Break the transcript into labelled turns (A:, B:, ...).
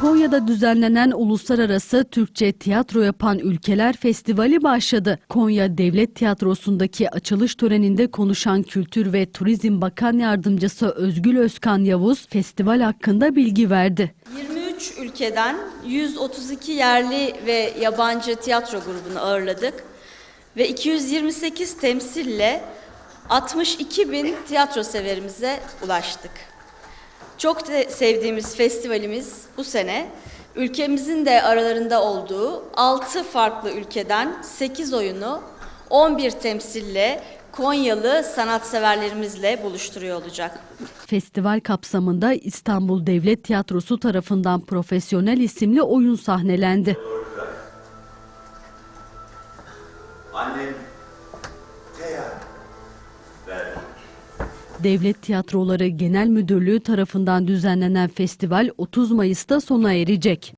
A: Konya'da düzenlenen Uluslararası Türkçe Tiyatro Yapan Ülkeler Festivali başladı. Konya Devlet Tiyatrosu'ndaki açılış töreninde konuşan Kültür ve Turizm Bakan Yardımcısı Özgül Özkan Yavuz festival hakkında bilgi verdi.
B: 23 ülkeden 132 yerli ve yabancı tiyatro grubunu ağırladık ve 228 temsille 62 bin tiyatro severimize ulaştık. Çok sevdiğimiz festivalimiz bu sene ülkemizin de aralarında olduğu 6 farklı ülkeden 8 oyunu 11 temsille Konyalı sanatseverlerimizle buluşturuyor olacak.
A: Festival kapsamında İstanbul Devlet Tiyatrosu tarafından Profesyonel isimli oyun sahnelendi.
C: Annem
A: Devlet Tiyatroları Genel Müdürlüğü tarafından düzenlenen festival 30 Mayıs'ta sona erecek.